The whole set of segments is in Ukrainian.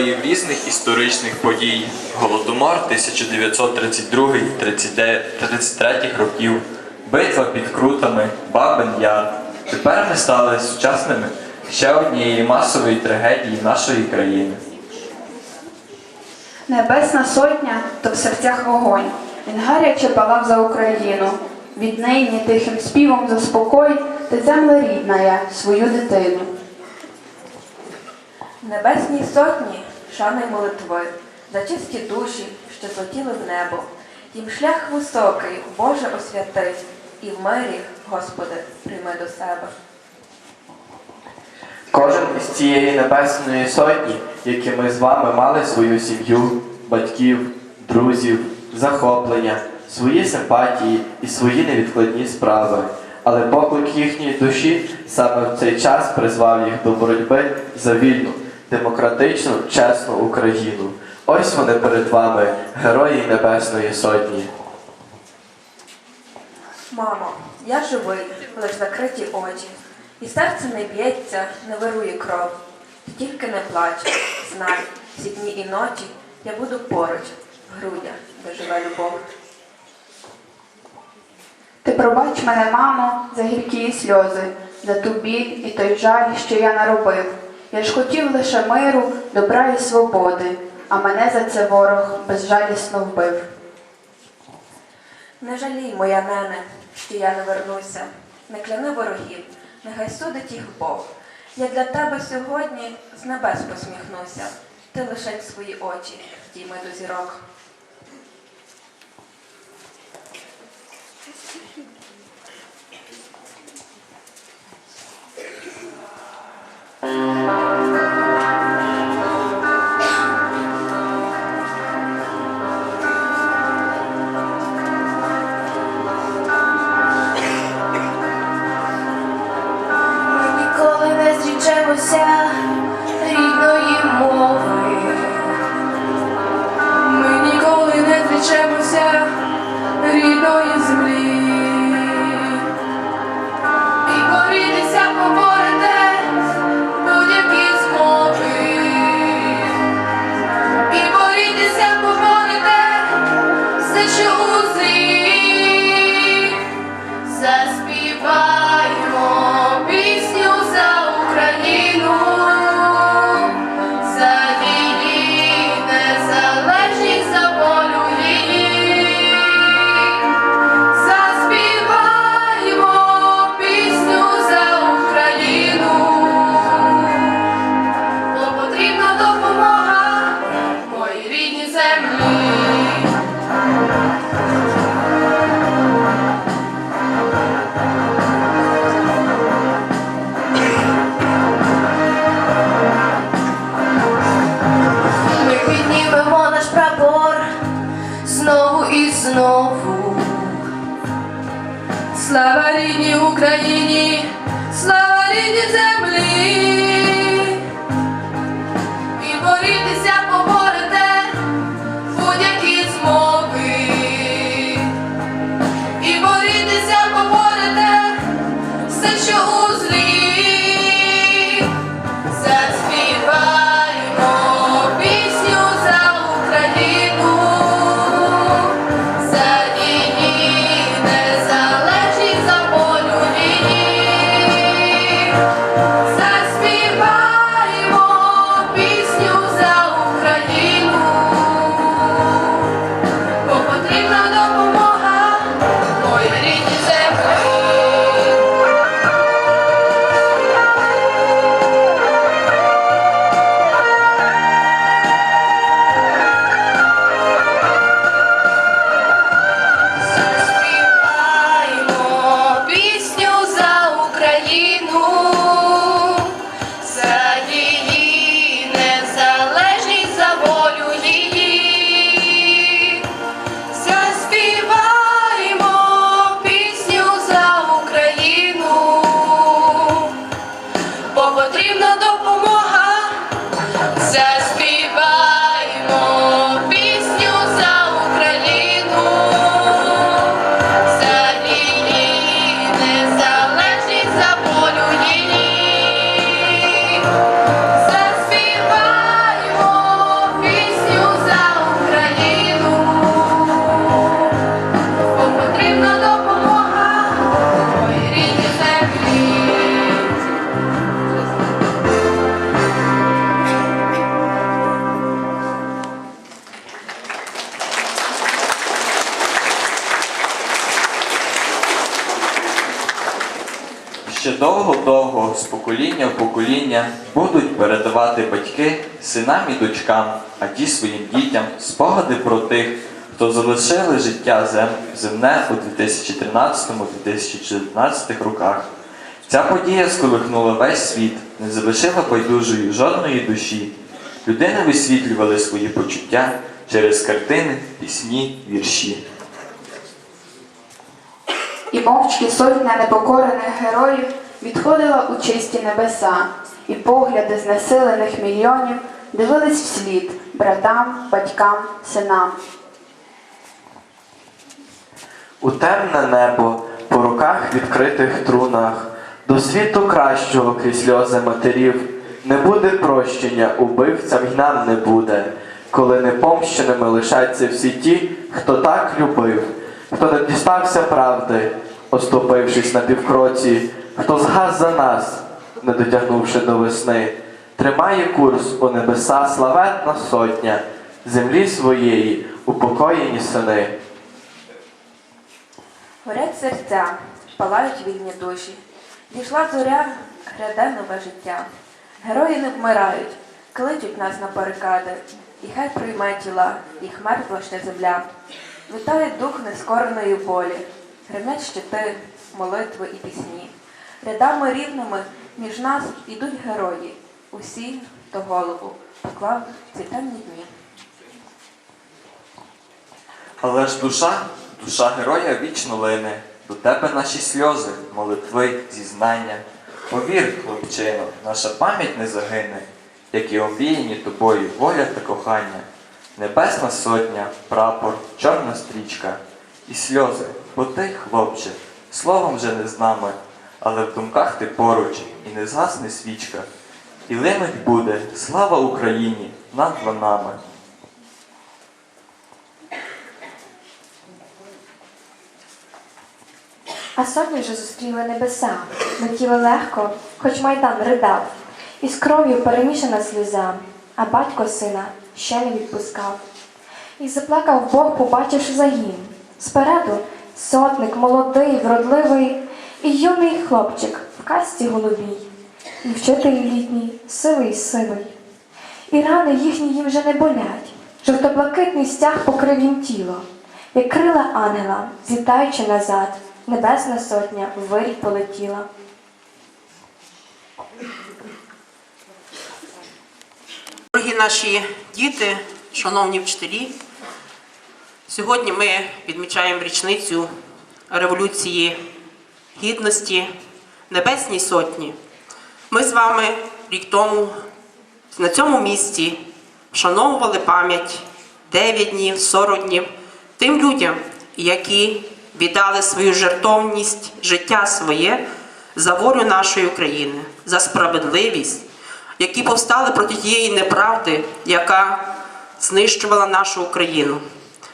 героїв різних історичних подій. Голодомор 1932-33 років, битва під Крутами, Бабин Яр. Тепер ми стали сучасними ще однієї масової трагедії нашої країни. Небесна сотня то в серцях вогонь. Він гаряче палав за Україну. Віднині тихим співом заспокой ти земля рідна я, свою дитину. Небесній сотні шани молитви, за чисті душі, що злетіли в небо. Їм шлях високий, Боже освяти, і в мирі, Господи, прийми до себе. Кожен із цієї небесної сотні, які ми з вами мали свою сім'ю, батьків, друзів, захоплення, свої симпатії і свої невідкладні справи. Але поклик їхньої душі саме в цей час призвав їх до боротьби за вільну, демократичну, чесну Україну. Ось вони перед вами, герої Небесної Сотні. Мамо, я живий, лиш закриті очі. І серце не б'ється, не вирує кров. Ти тільки не плач, знай, всі дні і ночі я буду поруч, в грудях, де живе любов. Ти пробач мене, мамо, за гіркі сльози, за ту біль і той жаль, що я наробив. Я ж хотів лише миру, добра і свободи, а мене за це ворог безжалісно вбив. Не жалій, моя нене, що я не вернуся, не кляни ворогів, нехай судить їх Бог. Я для тебе сьогодні з небес посміхнуся, ти лишень свої очі, дійми до зірок. Покоління будуть передавати батьки синам і дочкам, а ті своїм дітям спогади про тих, хто залишили життя земне у 2013-2014 роках. Ця подія сколихнула весь світ, не залишила байдужої жодної душі. Людини висвітлювали свої почуття через картини, пісні, вірші. І мовчки сотня непокорених героїв відходила у чисті небеса, і погляди знесилених мільйонів дивились вслід братам, батькам, синам. У темне небо, по руках відкритих трунах, до світу кращого крізь сльози матерів, не буде прощення, убивцям й не буде, коли непомщеними лишаться всі ті, хто так любив, хто не дістався правди, оступившись на півкроці, хто згас за нас, не дотягнувши до весни, тримає курс у небеса славетна сотня, землі своєї упокоєні сини. Горять серця, палають вільні душі. Дійшла зоря, гряде нове життя. Герої не вмирають, кличуть нас на барикади, і хай прийме тіла, їх мертва ще земля. Вітає дух нескореної болі, гремять щити, молитви і пісні. Рядами рівними між нас ідуть герої, усі, хто голову поклав ці темні дні. Але ж душа, душа героя вічно лине, до тебе наші сльози, молитви, зізнання. Повір, хлопчино, наша пам'ять не загине, як і обіяні тобою воля та кохання. Небесна сотня, прапор, чорна стрічка і сльози, бо ти, хлопче, словом вже не з нами, але в думках ти поруч, і не згасне свічка. І линуть буде слава Україні над нами. А сотні вже зустріли небеса, летіли легко, хоч майдан ридав, і з кров'ю перемішана сльоза, а батько сина ще не відпускав. І заплакав Бог, побачивши загін. Спереду сотник молодий, вродливий, і юний хлопчик в касті голубій, і вчитель літній, сивий сивий. І рани їхні їм вже не болять, жовто-блакитний стяг покрив їм тіло, як крила ангела, злітаючи назад, небесна сотня в вирій полетіла. Дорогі наші діти, шановні вчителі, сьогодні ми відмічаємо річницю Революції Гідності Небесній Сотні. Ми з вами рік тому на цьому місці вшановували пам'ять 9 днів, 40 днів тим людям, які віддали свою жертовність, життя своє за волю нашої України, за справедливість, які повстали проти тієї неправди, яка знищувала нашу Україну.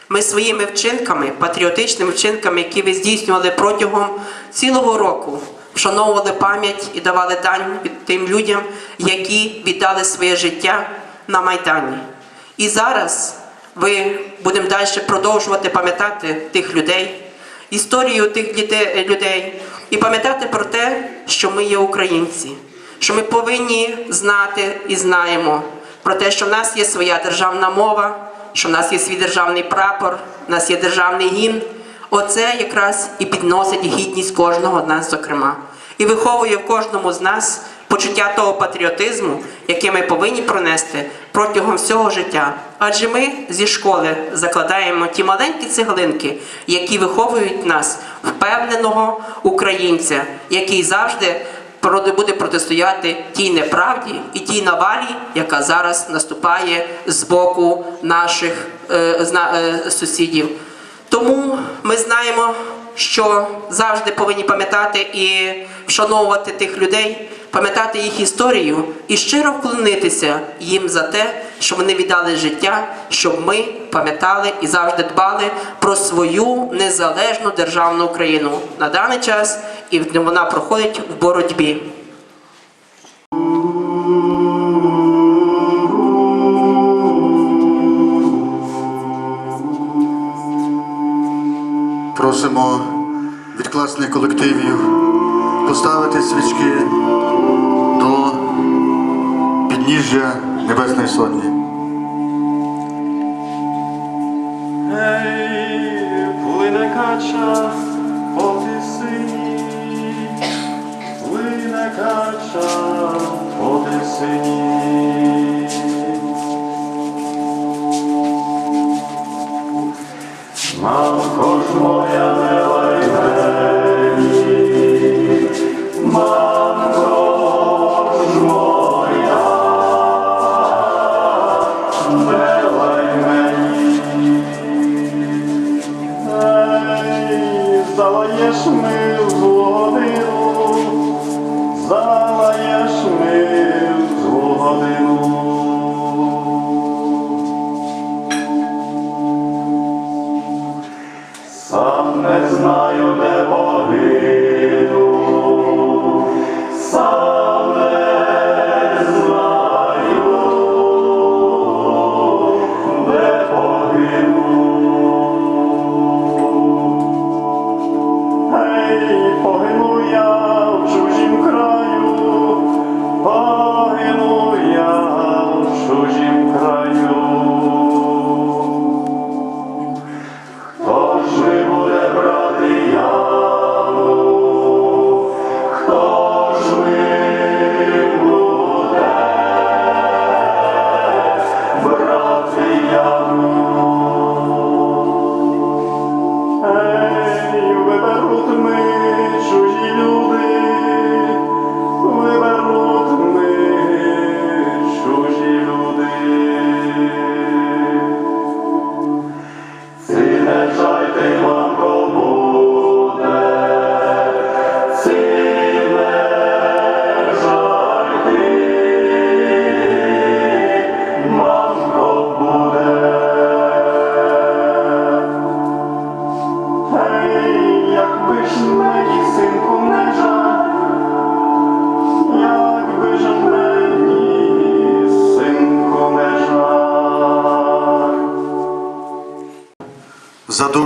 Ми своїми вчинками, патріотичними вчинками, які ви здійснювали протягом цілого року, вшановували пам'ять і давали дань тим людям, які віддали своє життя на Майдані. І зараз ви будемо далі продовжувати пам'ятати тих людей, історію тих людей і пам'ятати про те, що ми є українці, що ми повинні знати і знаємо про те, що в нас є своя державна мова, що в нас є свій державний прапор, в нас є державний гімн. Оце якраз і підносить гідність кожного з нас, зокрема, і виховує в кожному з нас почуття того патріотизму, яке ми повинні пронести протягом всього життя. Адже ми зі школи закладаємо ті маленькі цеглинки, які виховують нас впевненого українця, який завжди буде протистояти тій неправді і тій навалі, яка зараз наступає з боку наших е, е, сусідів. Тому ми знаємо, що завжди повинні пам'ятати і вшановувати тих людей, пам'ятати їх історію і щиро вклонитися їм за те, що вони віддали життя, щоб ми пам'ятали і завжди дбали про свою незалежну державну Україну на даний час, і вона проходить в боротьбі. Просимо від класних колективів поставити свічки до підніжжя Небесної Сотні. Ей, плине кача по тисині, плине кача по тисині.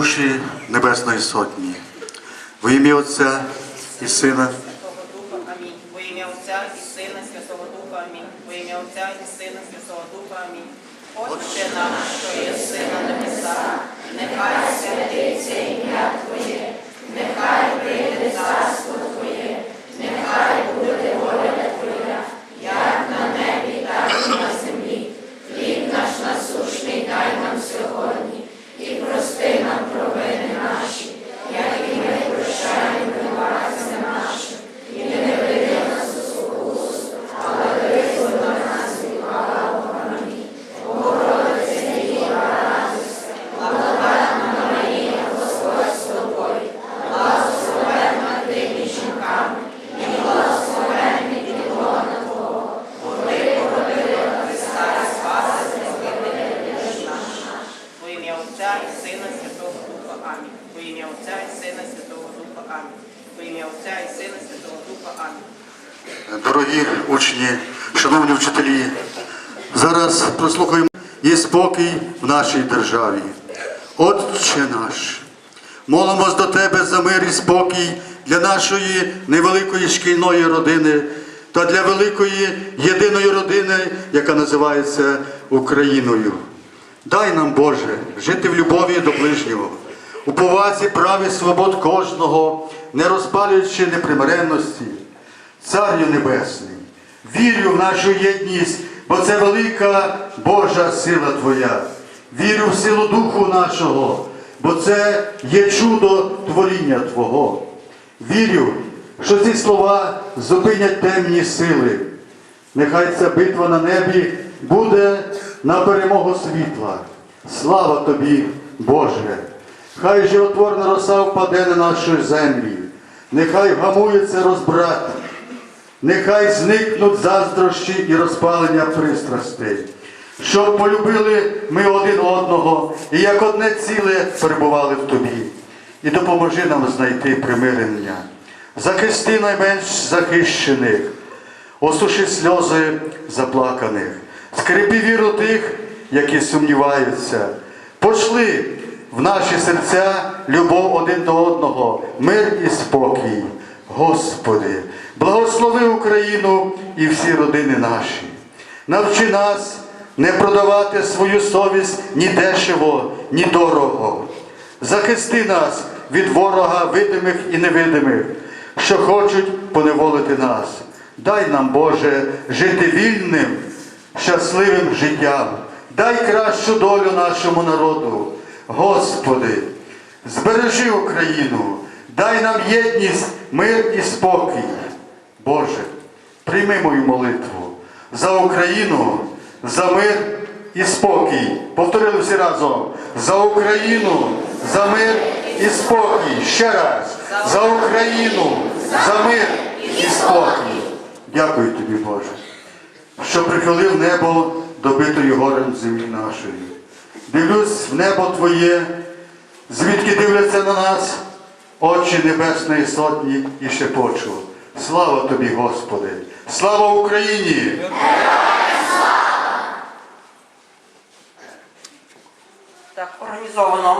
Душі Небесної Сотні. В ім'я Отця і Сина Святого Духа, амінь. Во ім'я Отця і Сина, Святого Духа, амінь. Во ім'я Отця і Сина, Святого Духа, амінь. Отче наш, що є сина небеса, нехай святиться ім'я Твоє, нехай прийде царство Твоє, нехай буде воля Твоя, як на небі, так і на землі. Хліб наш насущний дай нам сьогодні, і прости нам провини наші, як і ми прощаємо винуватцям нашим, і не веди нас у спокусу, але визволи нас від лукавого. Амінь. Богородице, Діва, радуйся, благодатна Марія, Господь з тобою, благословенна ти між жінками, і благословенний підлона Твого, бо ти породила Христа і Спаса Спасителя наша. Во ім'я Отця і Сина Святого Духа. Амінь. Во ім'я Отця і Сина Святого Духа. Амінь. Во ім'я Отця і Сина Святого Духа. Амінь. Дорогі учні, шановні вчителі, зараз прослухаємо є спокій в нашій державі. Отче наш, молимось до Тебе за мир і спокій для нашої невеликої шкільної родини та для великої єдиної родини, яка називається Україною. Дай нам, Боже, жити в любові до ближнього, у повазі прав і свобод кожного, не розпалюючи непримиренності. Царю Небесний, вірю в нашу єдність, бо це велика Божа сила Твоя. Вірю в силу Духу нашого, бо це є чудо творіння Твого. Вірю, що ці слова зупинять темні сили. Нехай ця битва на небі буде на перемогу світла. Слава тобі, Боже! Хай животворна роса впаде на наші землі, нехай вгамується розбрат, нехай зникнуть заздрощі і розпалення пристрастей, щоб полюбили ми один одного і як одне ціле перебували в тобі. І допоможи нам знайти примирення. Захисти найменш захищених, осуши сльози заплаканих, скрипи віру тих, які сумніваються. Пошли в наші серця любов один до одного, мир і спокій. Господи, благослови Україну і всі родини наші. Навчи нас не продавати свою совість ні дешево, ні дорого. Захисти нас від ворога видимих і невидимих, що хочуть поневолити нас. Дай нам, Боже, жити вільним, щасливим життям. Дай кращу долю нашому народу. Господи, збережи Україну, дай нам єдність, мир і спокій. Боже, прийми мою молитву за Україну, за мир і спокій. Повторили всі разом. За Україну, за мир і спокій. Ще раз. За Україну, за мир і спокій. Дякую тобі, Боже, що прихилив небо до битої горем землі нашої. Дивлюсь в небо Твоє, звідки дивляться на нас очі Небесної Сотні і шепочу. Слава тобі, Господи! Слава Україні! Так, організовано